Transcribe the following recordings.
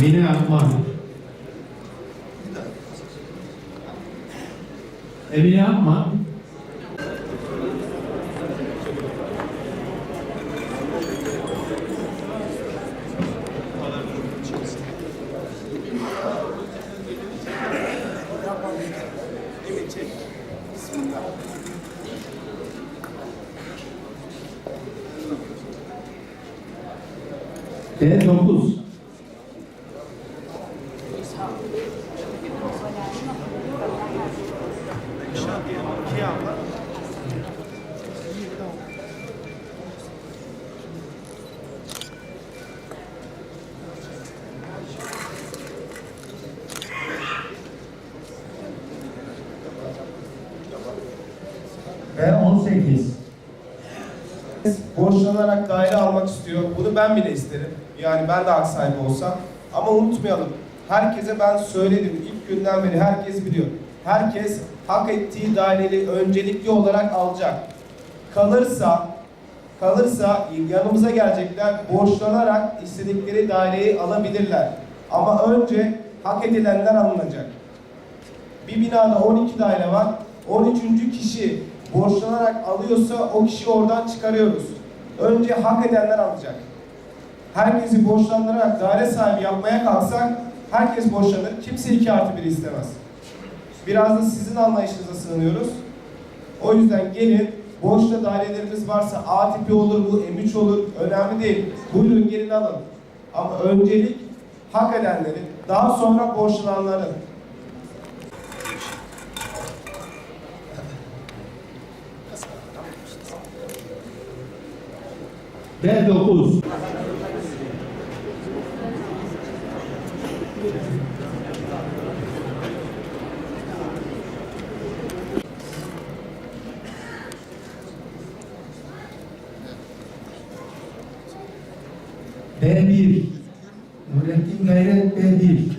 Emine Akman. Emine Akman. D9. B18. borçlanarak daire almak istiyor. Bunu ben bile isterim. Yani ben de hak sahibi olsam. Ama unutmayalım. Herkese ben söyledim. İlk günden beri herkes biliyor. Herkes hak ettiği daireyi öncelikli olarak alacak. Kalırsa kalırsa yanımıza gelecekler. Borçlanarak istedikleri daireyi alabilirler. Ama önce hak edilenler alınacak. Bir binada 12 daire var. 13. kişi borçlanarak alıyorsa o kişi oradan çıkarıyoruz. Önce hak edenler alacak. Herkesi borçlandırarak daire sahibi yapmaya kalksak herkes borçlanır. Kimse iki artı bir istemez. Biraz da sizin anlayışınıza sığınıyoruz. O yüzden gelin borçla daireleriniz varsa A tipi olur bu, M3 olur. Önemli değil. Buyurun gelin alın. Ama öncelik hak edenlerin, daha sonra borçlananların. D9. B1. Nurettin Gayret B1.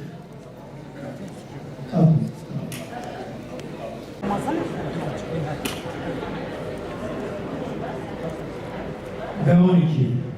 Veronique.